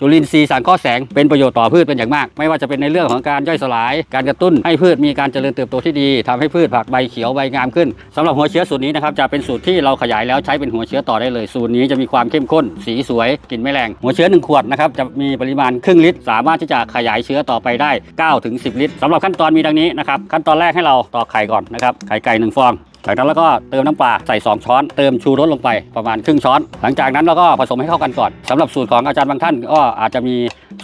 จุลินทรีย์สังเคราะห์แสงเป็นประโยชน์ต่อพืชเป็นอย่างมาก ไม่ว่าจะเป็นในเรื่องของการย่อยสลาย การกระตุ้นให้พืชมีการเจริญเติบโตที่ดีทำให้พืชผักใบเขียวใบงามขึ้นสำหรับหัวเชื้อสูตรนี้นะครับจะเป็นสูตรที่เราขยายแล้วใช้เป็นหัวเชื้อต่อได้เลย สูตรนี้จะมีความเข้มข้น สีสวยกลิ่นไม่แรง หัวเชื้อ 1 ขวดนะครับจะมีปริมาณครึ่งลิตร สามารถที่จะขยายเชื้อต่อไปได้9ถึง10 ลิตรสำหรับขั้นตอนมีดังนี้นะครับขั้นตอนแรกให้เราตอกไข่ก่อนนะครับไข่ไก่หนึ่งฟอง จากนั้นเราก็เติมน้ำปลาใส่ 2 ช้อน เติมชูรสลงไปประมาณครึ่งช้อน หลังจากนั้นเราก็ผสมให้เข้ากันก่อนสำหรับสูตรของอาจารย์บางท่านก็อาจจะมี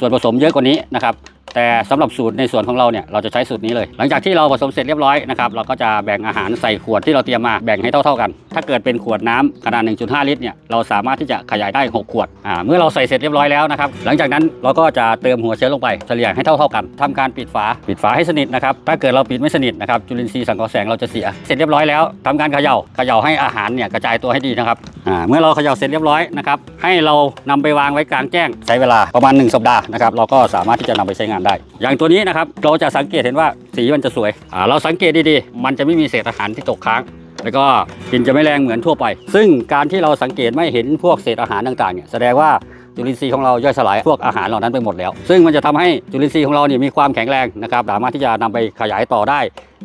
ส่วนผสมเยอะกว่านี้นะครับแต่สำหรับสูตรในส่วนของเราเนี่ยเราจะใช้สูตรนี้เลย หลังจากที่เราผสมเสร็จเรียบร้อยนะครับเราก็จะแบ่งอาหารใส่ขวดที่เราเตรียมมาแบ่งให้เท่า ๆกันถ้าเกิดเป็นขวดน้ำขนาด 1.5 ลิตรเนี่ยเราสามารถที่จะขยายได้ 6 ขวดอ่าเมื่อเราใส่เสร็จเรียบร้อยแล้วนะครับหลังจากนั้นเราก็จะเติมหัวเชื้อลงไปเฉลี่ยให้เท่าๆกันทำการปิดฝาปิดฝาให้สนิทนะครับถ้าเกิดเราปิดไม่สนิทนะครับจุลินทรีย์สังเคราะห์แสงเราจะเสียเสร็จเรียบร้อยแล้วทำการเขย่าเขย่าให้อาหารเนี่ยกระจายตัวให้ดีนะครับอ่าเมื่อเราเขย่าเสร็จเรียบร้อยนะครับให้เรานำไปวางไว้กลางแจ้งใช้เวลาประมาณ 1 สัปดาห์นะครับเราก็สามารถที่จะนำไปใช้งานได้ อย่างตัวนี้นะครับเราจะสังเกตเห็นว่าสีมันจะสวยอ่าเราสังเกตดีๆ มันจะไม่มีเศษอาหารที่ตกค้าง แล้วก็กลิ่นจะไม่แรงเหมือนทั่วไป ซึ่งการที่เราสังเกตไม่เห็นพวกเศษอาหารต่างๆเนี่ยแสดงว่าจุลินทรีย์ของเราย่อยสลายพวกอาหารเหล่านั้นไปหมดแล้ว ซึ่งมันจะทำให้จุลินทรีย์ของเราเนี่ยมีความแข็งแรงนะครับสามารถที่จะนำไปขยายต่อได้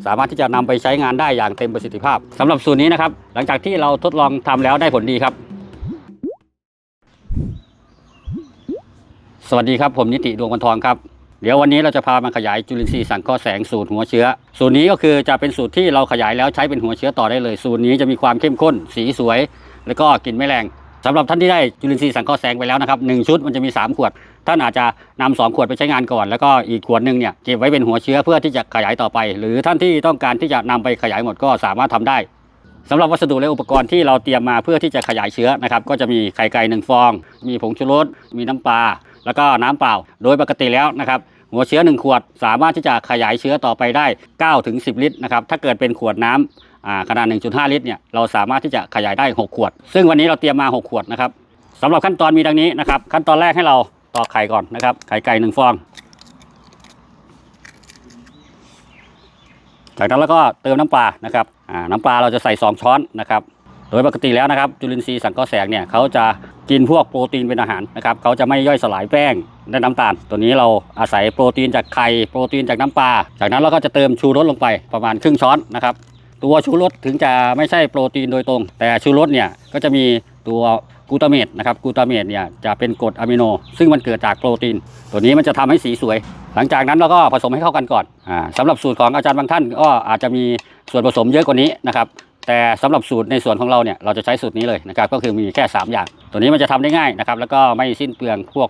สามารถที่จะนำไปใช้งานได้อย่างเต็มประสิทธิภาพสำหรับสูตรนี้นะครับหลังจากที่เราทดลองทำแล้วได้ผลดีครับ สวัสดีครับผมนิติดวงวันทองครับ เดี๋ยววันนี้เราจะพามาขยายจุลินทรีย์สังเคราะห์แสงสูตรหัวเชื้อ สูตรนี้ก็คือจะเป็นสูตรที่เราขยายแล้วใช้เป็นหัวเชื้อต่อได้เลย สูตรนี้จะมีความเข้มข้น สีสวย แล้วก็กลิ่นไม่แรงสำหรับท่านที่ได้จุลินทรีย์สังเคราะห์แสงไปแล้วนะครับหนึ่งชุดมันจะมี 3 ขวด ท่านอาจจะนำสองขวดไปใช้งานก่อน แล้วก็อีกขวดหนึ่งเนี่ยเก็บไว้เป็นหัวเชื้อเพื่อที่จะขยายต่อไป หรือท่านที่ต้องการที่จะนำไปขยายหมดก็สามารถทำได้สำหรับวัสดุและอุปกรณ์ที่เราเตรียมมาเพื่อที่จะขยายเชื้อนะครับก็จะมีไข่ไก่หนึ่งฟอง มีผงชูรสมีน้ำปลา แล้วก็น้ำเปล่า โดยปกติแล้วนะครับหัวเชื้อ 1 ขวด สามารถที่จะขยายเชื้อต่อไปได้9ถึง10 ลิตรนะครับถ้าเกิดเป็นขวดน้ำอ่าขนาด 1.5 ลิตรเนี่ยเราสามารถที่จะขยายได้ 6 ขวด ซึ่งวันนี้เราเตรียมมา 6 ขวดนะครับสำหรับขั้นตอนมีดังนี้นะครับขั้นตอนแรกให้เราตอกไข่ก่อนนะครับไข่ไก่หนึ่งฟองจากนั้นเราก็เติมน้ำปลานะครับน้ำปลาเราจะใส่ 2 ช้อนนะครับ โดยปกติแล้วนะครับจุลินทรีย์สังเคราะห์แสงเนี่ยเขาจะกินพวกโปรตีนเป็นอาหารนะครับเขาจะไม่ย่อยสลายแป้งและน้ำตาล ตัวนี้เราอาศัยโปรตีนจากไข่โปรตีนจากน้ำปลาจากนั้นเราก็จะเติมชูรสลงไปประมาณครึ่งช้อนนะครับตัวชูรสถึงจะไม่ใช่โปรตีนโดยตรง แต่ชูรสเนี่ยก็จะมี ตัวกูตาเมตนะครับกูตาเมตเนี่ยจะเป็นกรดอะมิโน ซึ่งมันเกิดจากโปรตีน ตัวนี้มันจะทำให้สีสวย หลังจากนั้นเราก็ผสมให้เข้ากันก่อนอ่าสำหรับสูตรของอาจารย์บางท่านก็อาจจะมีส่วนผสมเยอะกว่านี้นะครับแต่สำหรับสูตรในส่วนของเราเนี่ยเราจะใช้สูตรนี้เลยนะครับก็คือมีแค่ 3 อย่าง ตัวนี้มันจะทำได้ง่ายนะครับแล้วก็ไม่สิ้นเปลืองพวก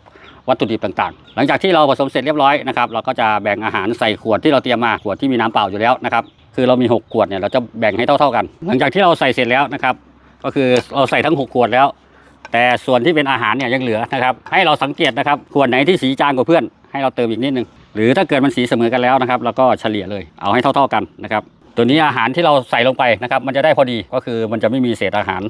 วัตถุดิบต่างๆ หลังจากที่เราผสมเสร็จเรียบร้อยนะครับเราก็จะแบ่งอาหารใส่ขวดที่เราเตรียมมาขวดที่มีน้ำเปล่าอยู่แล้วนะครับคือเรามี 6 ขวดเนี่ยเราจะแบ่งให้เท่าๆกัน หลังจากที่เราใส่เสร็จแล้วนะครับ ก็คือเราใส่ทั้ง 6 ขวดแล้ว แต่ส่วนที่เป็นอาหารเนี่ยยังเหลือนะครับ ให้เราสังเกตนะครับขวดไหนที่สีจางกว่าเพื่อน ให้เราเติมอีกนิดนึงหรือถ้าเกิดมันสีเสมอกันแล้วนะครับเราก็เฉลี่ยเลยเอาให้เท่า ๆกันนะครับตัวนี้อาหารที่เราใส่ลงไปนะครับ มันจะได้พอดีก็คือมันจะไม่มีเศษอาหาร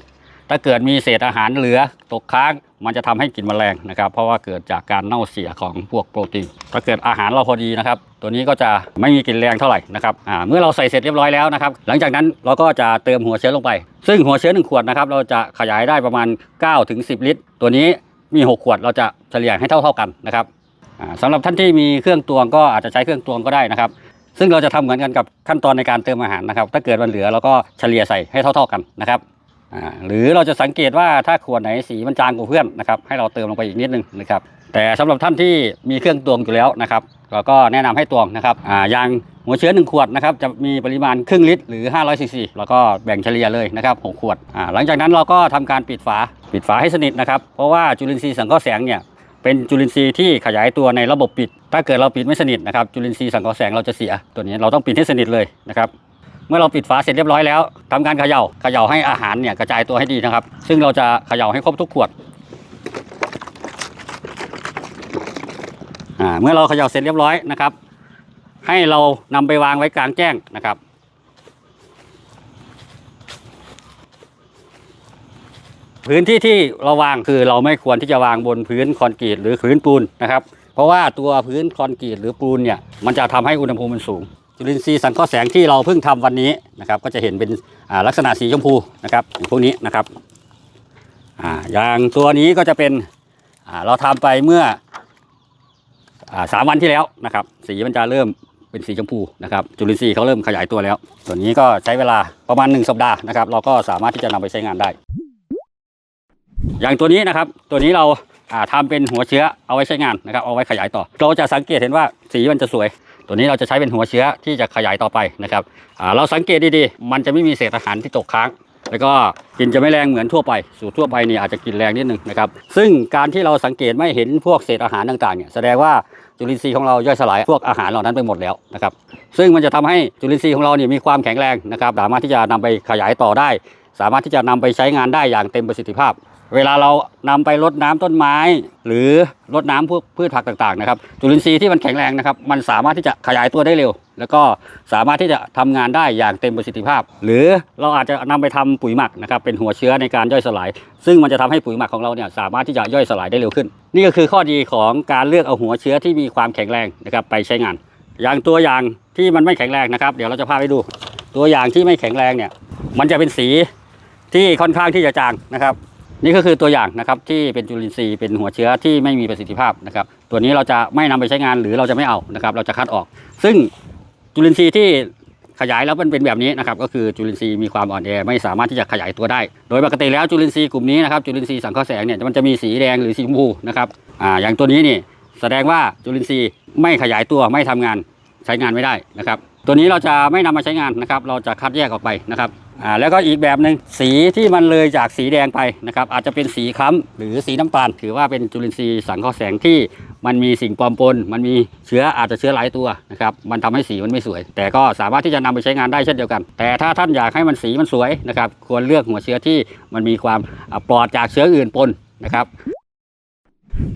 ถ้าเกิดมีเศษอาหารเหลือตกค้างมันจะทำให้กลิ่นแมลงนะครับ เพราะว่าเกิดจากการเน่าเสียของพวกโปรตีนถ้าเกิดอาหารเราพอดีนะครับ ตัวนี้ก็จะไม่มีกลิ่นแรงเท่าไหร่นะครับอ่าเมื่อเราใส่เสร็จเรียบร้อยแล้วนะครับ หลังจากนั้นเราก็จะเติมหัวเชื้อลงไป ซึ่งหัวเชื้อหนึ่งขวดนะครับเราจะขยายได้ประมาณ9ถึง10 ลิตร ตัวนี้มี 6 ขวดเราจะเฉลี่ยให้เท่า ๆกันนะครับอ่าสำหรับท่านที่มีเครื่องตวงก็อาจจะใช้เครื่องตวงก็ได้นะครับ ซึ่งเราจะทำเหมือนกันกับขั้นตอนในการเติมอาหารนะครับ ถ้าเกิดมันเหลือเราก็เฉลี่ยใส่ให้เท่า ๆกันนะครับ หรือเราจะสังเกตว่าถ้าขวดไหนสีมันจางกว่าเพื่อนนะครับให้เราเติมลงไปอีกนิดนึงนะครับแต่สำหรับท่านที่มีเครื่องตวงอยู่แล้วนะครับเราก็แนะนำให้ตวงนะครับอย่างหัวเชื้อ 1 ขวดนะครับจะมีปริมาณครึ่งลิตรหรือ 500ซีซีแล้วก็แบ่งเฉลี่ยเลยนะครับ6ขวดหลังจากนั้นเราก็ทำการปิดฝาปิดฝาให้สนิทนะครับเพราะว่าจุลินทรีย์สังเคราะห์แสงเนี่ยเป็นจุลินทรีย์ที่ขยายตัวในระบบปิด ถ้าเกิดเราปิดไม่สนิทนะครับจุลินทรีย์สังเคราะห์แสงเราจะเสีย ตัวนี้เราต้องปิดให้สนิทเลยนะครับ เมื่อเราปิดฝาเสร็จเรียบร้อยแล้วทำการเขย่าเขย่าให้อาหารเนี่ยกระจายตัวให้ดีนะครับ ซึ่งเราจะเขย่าให้ครบทุกขวดเมื่อเราเขย่าเสร็จเรียบร้อยนะครับ ให้เรานำไปวางไว้กลางแจ้งนะครับพื้นที่ที่เราวางคือเราไม่ควรที่จะวางบนพื้นคอนกรีตหรือพื้นปูนนะครับ เพราะว่าตัวพื้นคอนกรีตหรือปูนเนี่ยมันจะทำให้อุณหภูมิมันสูง จุลินทรีย์สังเคราะห์แสงที่เราเพิ่งทำวันนี้นะครับ ก็จะเห็นเป็นลักษณะสีชมพูนะครับอย่างพวกนี้นะครับอย่างตัวนี้ก็จะเป็นเราทำไปเมื่อสามวันที่แล้วนะครับ สีมันจะเริ่มเป็นสีชมพูนะครับ จุลินทรีย์เขาเริ่มขยายตัวแล้วส่วนนี้ก็ใช้เวลาประมาณหนึ่งสัปดาห์นะครับ เราก็สามารถที่จะนำไปใช้งานได้ อย่างตัวนี้นะครับ ตัวนี้เราอ่าทำเป็นหัวเชื้อเอาไว้ใช้งานนะครับ เอาไว้ขยายต่อ เราจะสังเกตเห็นว่าสีมันจะสวย ตัวนี้เราจะใช้เป็นหัวเชื้อที่จะขยายต่อไปนะครับเราสังเกตดีๆ มันจะไม่มีเศษอาหารที่ตกค้าง แล้วก็กินจะไม่แรงเหมือนทั่วไป สูตรทั่วไปนี่อาจจะกินแรงนิดนึงนะครับซึ่งการที่เราสังเกตไม่เห็นพวกเศษอาหารต่างๆเนี่ยแสดงว่าจุลินทรีย์ของเราย่อยสลายพวกอาหารเหล่านั้นไปหมดแล้วนะครับซึ่งมันจะทำให้จุลินทรีย์ของเราเนี่ยมีความแข็งแรงนะครับสามารถที่จะนำไปขยายต่อได้ สามารถที่จะนำไปใช้งานได้อย่างเต็มประสิทธิภาพ เวลาเรานำไปรดน้ำต้นไม้ หรือรดน้ำพวกพืชผักต่างๆนะครับจุลินทรีย์ที่มันแข็งแรงนะครับ มันสามารถที่จะขยายตัวได้เร็ว แล้วก็สามารถที่จะทำงานได้อย่างเต็มประสิทธิภาพ หรือเราอาจจะนำไปทำปุ๋ยหมักนะครับเป็นหัวเชื้อในการย่อยสลาย ซึ่งมันจะทำให้ปุ๋ยหมักของเราเนี่ยสามารถที่จะย่อยสลายได้เร็วขึ้น นี่ก็คือข้อดีของการเลือกเอาหัวเชื้อที่มีความแข็งแรงนะครับไปใช้งาน อย่างตัวอย่างที่มันไม่แข็งแรงนะครับ เดี๋ยวเราจะพาไปดู ตัวอย่างที่ไม่แข็งแรงเนี่ยมันจะเป็นสีที่ค่อนข้างที่จะจางนะครับ นี่ก็คือตัวอย่างนะครับที่เป็นจุลินทรีย์เป็นหัวเชื้อที่ไม่มีประสิทธิภาพนะครับ ตัวนี้เราจะไม่นำไปใช้งานหรือเราจะไม่เอานะครับ เราจะคัดออก ซึ่งจุลินทรีย์ที่ขยายแล้วมันเป็นแบบนี้นะครับ ก็คือจุลินทรีย์มีความอ่อนแอไม่สามารถที่จะขยายตัวได้ โดยปกติแล้วจุลินทรีย์กลุ่มนี้นะครับจุลินทรีย์สังเคราะห์แสงเนี่ยมันจะมีสีแดงหรือสีชมพูนะครับอ่าอย่างตัวนี้นี่แสดงว่าจุลินทรีย์ไม่ขยายตัวไม่ทำงานใช้งานไม่ได้นะครับ ตัวนี้เราจะไม่นำมาใช้งานนะครับ เราจะคัดแยกออกไปนะครับ อ่าแล้วก็อีกแบบหนึ่งสีที่มันเลยจากสีแดงไปนะครับอาจจะเป็นสีค้ำหรือสีน้ำตาล ถือว่าเป็นจุลินทรีย์สังเคราะห์แสงที่มันมีสิ่งปลอมปน มันมีเชื้ออาจจะเชื้อหลายตัวนะครับมันทำให้สีมันไม่สวย แต่ก็สามารถที่จะนำไปใช้งานได้เช่นเดียวกัน แต่ถ้าท่านอยากให้มันสีมันสวยนะครับควรเลือกหัวเชื้อที่มันมีความปลอดจากเชื้ออื่นปนนะครับ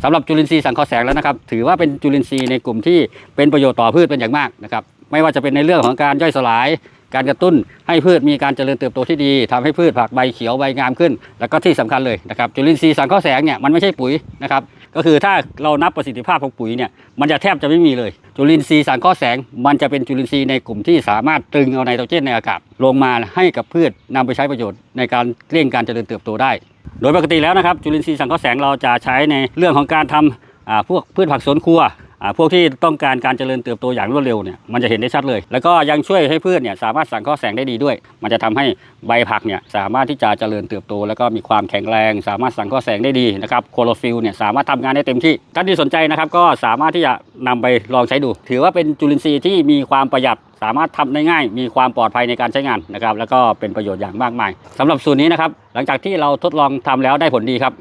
สำหรับจุลินทรีย์สังเคราะห์แสงแล้วนะครับ ถือว่าเป็นจุลินทรีย์ในกลุ่มที่เป็นประโยชน์ต่อพืชเป็นอย่างมากนะครับไม่ว่าจะเป็นในเรื่องของการย่อยสลาย การกระตุ้นให้พืชมีการเจริญเติบโตที่ดีทำให้พืชผักใบเขียวใบงามขึ้น แล้วก็ที่สำคัญเลยนะครับจุลินทรีย์สังเคราะห์แสงเนี่ยมันไม่ใช่ปุ๋ยนะครับก็คือถ้าเรานับประสิทธิภาพของปุ๋ยเนี่ยมันจะแทบจะไม่มีเลย จุลินทรีย์สังเคราะห์แสง มันจะเป็นจุลินทรีย์ในกลุ่มที่สามารถตึงเอาไนโตรเจนในอากาศ ลงมาให้กับพืชนำไปใช้ประโยชน์ในการเร่งการเจริญเติบโตได้ โดยปกติแล้วนะครับจุลินทรีย์สังเคราะห์แสงเราจะใช้ในเรื่องของการทำอ่าพวกพืชผักสวนครัว พวกที่ต้องการการเจริญเติบโตอย่างรวดเร็วเนี่ยมันจะเห็นได้ชัดเลย แล้วก็ยังช่วยให้พืชเนี่ยสามารถสังเคราะห์แสงได้ดีด้วย มันจะทำให้ใบผักเนี่ยสามารถที่จะเจริญเติบโต แล้วก็มีความแข็งแรง สามารถสังเคราะห์แสงได้ดีนะครับโคโลฟิลเนี่ยสามารถทำงานได้เต็มที่ท่านที่สนใจนะครับก็สามารถที่จะนำไปลองใช้ดู ถือว่าเป็นจุลินทรีย์ที่มีความประหยัดสามารถทำได้ง่าย มีความปลอดภัยในการใช้งานนะครับ แล้วก็เป็นประโยชน์อย่างมากมายสำหรับสูตรนี้นะครับ หลังจากที่เราทดลองทำแล้วได้ผลดีครับ